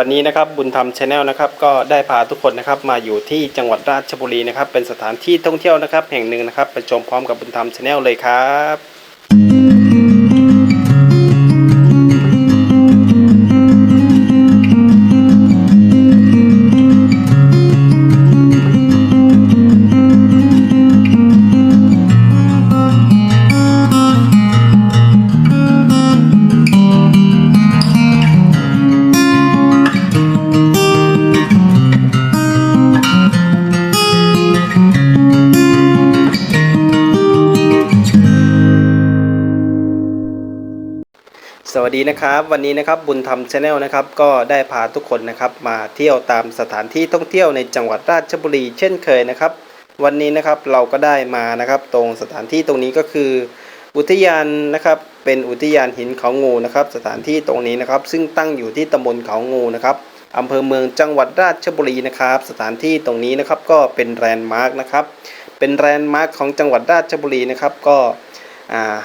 วันนี้นะครับบุญธรรมชาแนลนะครับก็ได้พาทุกคนนะครับมาอยู่ที่จังหวัดราชบุรีนะครับเป็นสถานที่ท่องเที่ยวนะครับแห่งหนึ่งนะครับไปชมพร้อมกับบุญธรรมชาแนลเลยครับ สวัสดีนะครับ วันนี้นะครับบุญธรรมชาแนลนะครับก็ได้พาทุกคนนะครับมาเที่ยวตามสถานที่ท่องเที่ยวในจังหวัดราชบุรีเช่นเคยนะครับ วันนี้นะครับเราก็ได้มานะครับตรงสถานที่ตรงนี้ก็คือ อุทยานนะครับเป็นอุทยานหินเขางูนะครับ สถานที่ตรงนี้นะครับ ซึ่งตั้งอยู่ที่ตำบลเขางูนะครับอำเภอเมืองจังหวัดราชบุรีนะครับ สถานที่ตรงนี้นะครับก็เป็นแลนด์มาร์กนะครับเป็นแลนด์มาร์กของจังหวัดราชบุรีนะครับก็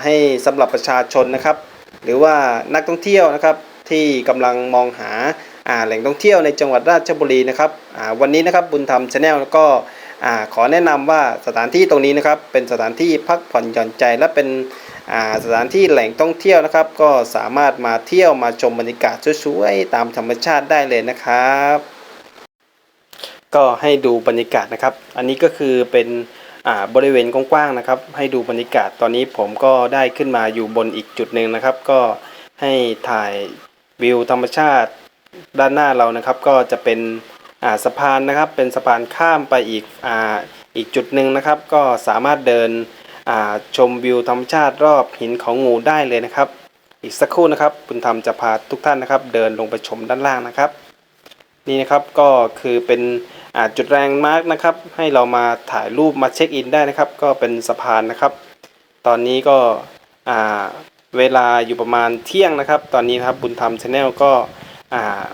ให้สำหรับประชาชนนะครับ หรือว่านักท่องเที่ยวนะครับที่กำลังมองหาแหล่งท่องเที่ยวในจังหวัดราชบุรีนะครับวันนี้นะครับบุญธรรมชาแนลก็ขอแนะนำว่าสถานที่ตรงนี้นะครับเป็นสถานที่พักผ่อนหย่อนใจ และเป็นสถานที่แหล่งท่องเที่ยวนะครับ ก็สามารถมาเที่ยวมาชมบรรยากาศสวยๆตามธรรมชาติได้เลยนะครับ ก็ให้ดูบรรยากาศนะครับ อันนี้ก็คือเป็น บริเวณกว้างๆนะครับ ให้ดูบรรยากาศตอนนี้ผมก็ได้ขึ้นมาอยู่บนอีกจุดหนึ่งนะครับ ก็ให้ถ่ายวิวธรรมชาติด้านหน้าเรานะครับ ก็จะเป็นอ่าสะพานนะครับ เป็นสะพานข้ามไปอีกอ่าอีกจุดหนึ่งนะครับ ก็สามารถเดินอ่าชมวิวธรรมชาติรอบหินขางูได้เลยนะครับ อีกสักครู่นะครับบุญธรรมจะพาทุกท่านนะครับ เดินลงไปชมด้านล่างนะครับ นี่นะครับก็คือเป็นจุดแรงมาร์กนะครับ ให้เรามาถ่ายรูปมาเช็คอินได้นะครับ ก็เป็นสะพานนะครับ ตอนนี้ก็เวลาอยู่ประมาณเที่ยงนะครับ ตอนนี้นะครับบุญธรรมชาแนลก็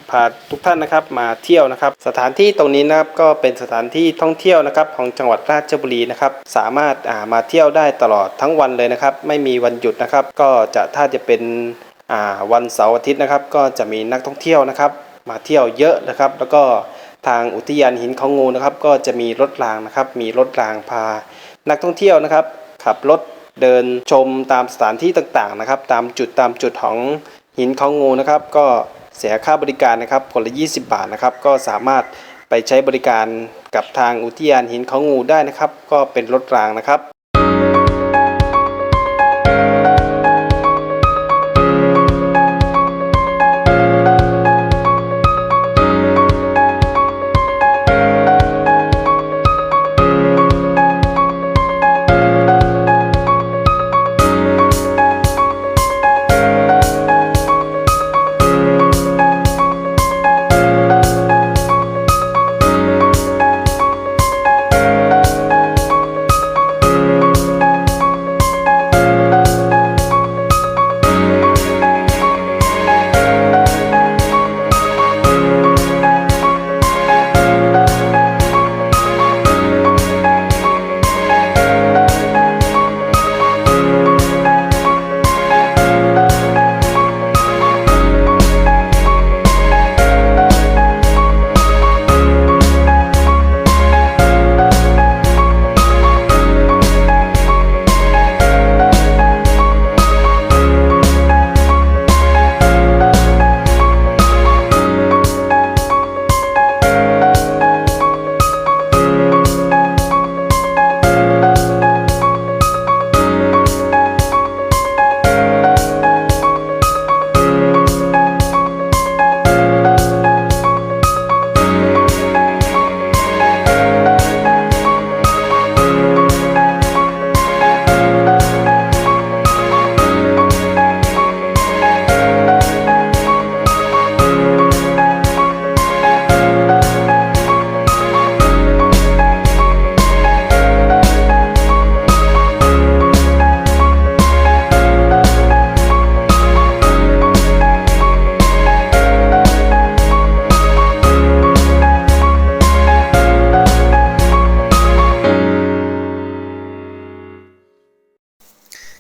พาทุกท่านนะครับมาเที่ยวนะครับ สถานที่ตรงนี้นะครับก็เป็นสถานที่ท่องเที่ยวนะครับ ของจังหวัดราชบุรีนะครับ สามารถามาเที่ยวได้ตลอดทั้งวันเลยนะครับ ไม่มีวันหยุดนะครับ ก็จะถ้าจะเป็นวันเสาร์อาทิตย์นะครับ ก็จะมีนักท่องเที่ยวนะครับ มาเที่ยวเยอะนะครับ แล้วก็ทางอุทยานหินเขางูนะครับ ก็จะมีรถรางนะครับ มีรถรางพา นักท่องเที่ยวนะครับ ขับรถเดินชมตามสถานที่ต่างๆนะครับ ตามจุดตามจุดของหินเขางูนะครับ ก็เสียค่าบริการนะครับคนละ 20 บาทนะครับ ก็สามารถไปใช้บริการกับทางอุทยานหินเขางูได้นะครับ ก็เป็นรถรางนะครับ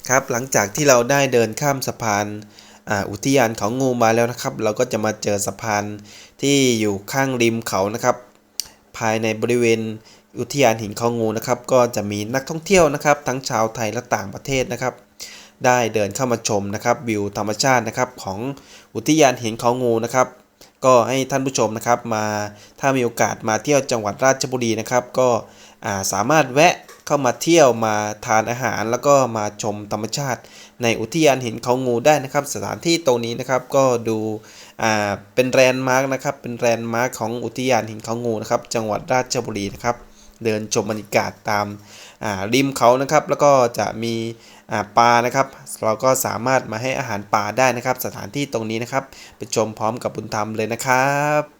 ครับหลังจากที่เราได้เดินข้ามสะพานอ,าอุทยานเขางูมาแล้วนะครับ เราก็จะมาเจอสะพานที่อยู่ข้างริมเขานะครับ ภายในบริเวณอุทยานหินเขางูนะครับ ก็จะมีนักท่องเที่ยวนะครับ ทั้งชาวไทยและต่างประเทศนะครับ ได้เดินเข้ามาชมนะครับวิวธรรมชาตินะครับของอุทยานหินเขางูนะครับ ก็ให้ท่านผู้ชมนะครับมาถ้ามีโอกาสมาเที่ยวจังหวัดราชบุรีนะครับ ก็าสามารถแวะ เข้ามาเที่ยวมาทานอาหาร แล้วก็มาชมธรรมชาติ ในอุทยานหินเขางูได้นะครับ สถานที่ตรงนี้นะครับก็ดูอ่าเป็นแลนด์มาร์กนะครับเป็นแลนด์มาร์กของอุทยานหินเขางูนะครับ จังหวัดราชบุรีนะครับ เดินชมบรรยากาศตามอ่าริมเขานะครับ แล้วก็จะมีอ่าปลานะครับ เราก็สามารถมาให้อาหารปลาได้นะครับ สถานที่ตรงนี้นะครับ ไปชมพร้อมกับบุญธรรมเลยนะครับ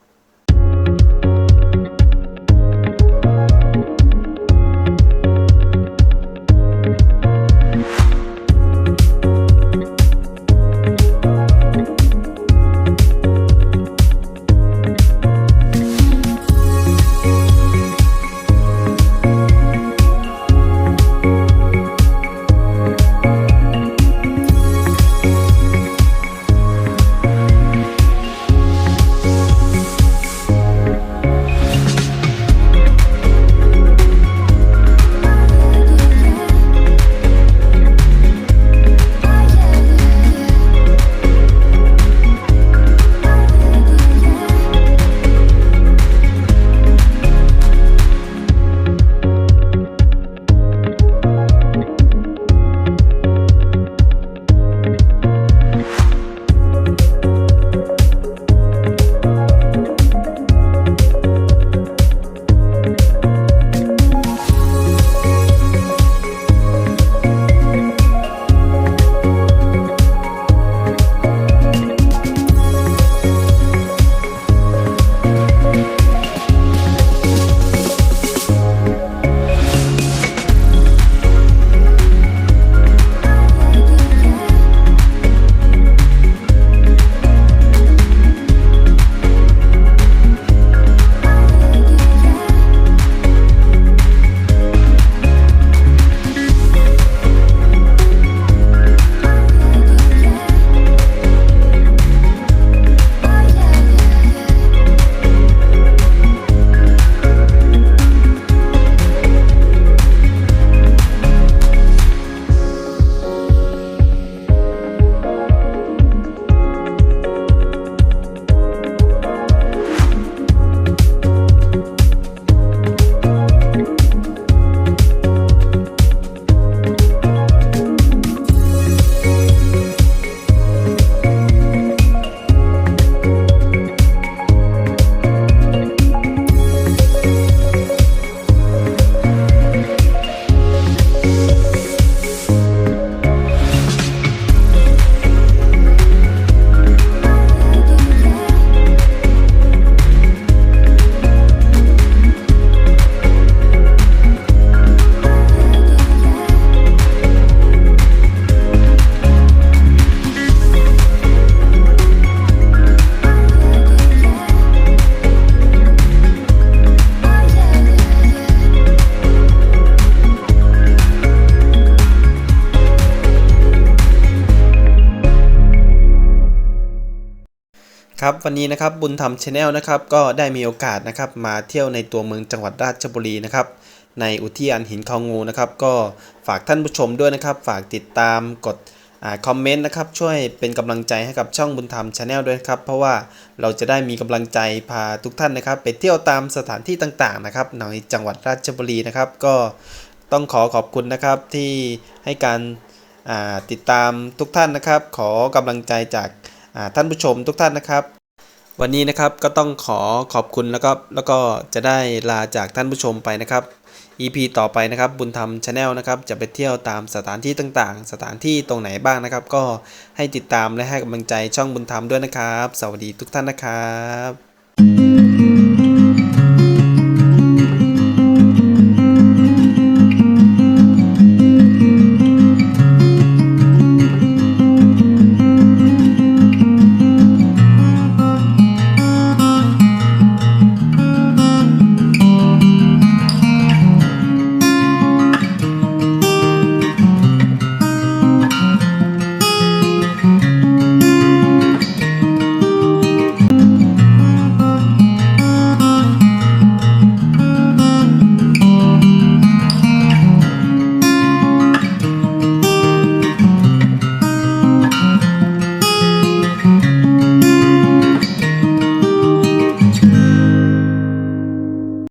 ครับวันนี้นะครับบุญธรรมชาแนลนะครับก็ได้มีโอกาสนะครับมาเที่ยวในตัวเมืองจังหวัดราชบุรีนะครับในอุทยานหินเขางูนะครับก็ฝากท่านผู้ชมด้วยนะครับ ฝากติดตามกดอคอมเมนต์นะครับช่วยเป็นกำลังใจให้กับช่องบุญธรรมชาแนลด้วยครับเพราะว่าเราจะได้มีกำลังใจพาทุกท่านนะครับ ไปเที่ยวตามสถานที่ต่างๆนะครับในจังหวัดราชบุรีนะครับก็ต้องขอขอบคุณนะครับที่ให้การติดตามทุกท่านนะครับ ขอกำลังใจจาก ท่านผู้ชมทุกท่านนะครับ วันนี้นะครับก็ต้องขอขอบคุณแล้วก็แล้วก็จะได้ลาจากท่านผู้ชมไปนะครับ EP ต่อไปนะครับ บุญธรรมชาแนลนะครับจะไปเที่ยวตามสถานที่ต่างๆ สถานที่ตรงไหนบ้างนะครับ ก็ให้ติดตามและให้กำลังใจช่องบุญธรรมด้วยนะครับ สวัสดีทุกท่านนะครับ